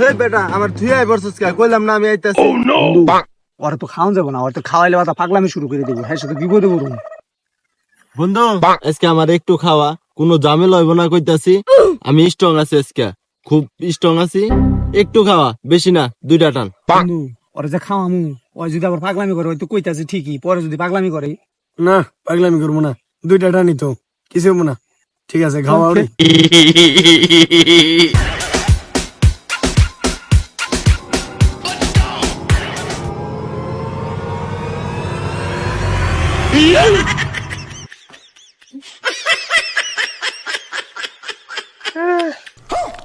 হে বেটা আমার থুই আই কা? কইলাম না আমি আইতাছি। বন্ধু ওরা তো খাওয়ান যাব না ওরা তো খাওয়াইলে পাগলামি শুরু করে দেবো। হ্যাঁ বিপদে পড়ুন। বন্ধু আজকে আমার একটু খাওয়া কোনো ঝামেলা হইব না কইতাছি। আমি স্ট্রং আছি আজকে খুব স্ট্রং আছি। একটু খাওয়া বেশি না দুইটা টান। বন্ধু ওরা যে খাওয়ামু ওই যদি আবার পাগলামি করে ওই তো কইতাছে ঠিকই পরে যদি পাগলামি করে। না পাগলামি করব না দুইটা টানি তো কিছু হব না। ঠিক আছে খাওয়া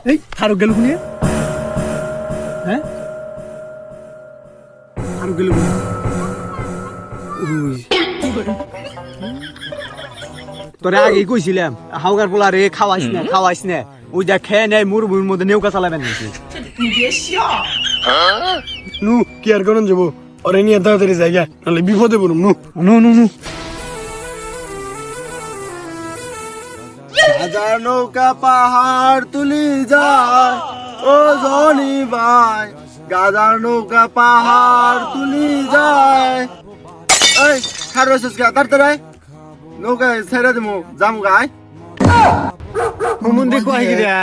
এই ফারুক গেল শুনে হ্যাঁ? ফারুক গেল। তোরে আগেই কইছিলাম হাউকার পোলা রে খাওয়াইস না খাওয়াইস না। ওই যা খেয়ে নেয় মুরমুর মধ্যে নেউকা চালাবেন নাকি? নু কি আর করুন যাব? ওরে নিয়ে তাড়াতাড়ি জায়গা নাহলে বিপদে পড়ুম নু নু নু নু হাজার নৌকা পাহাড় তুলি যায়। ও জনি ভাই গাজার নৌকা পাহাড় তুলি যায়। এই খার রসস কা তাড়াতাড়ি নৌকা ছেড়ে দিমু জামু গায় হুমুন্দি কয় গিরা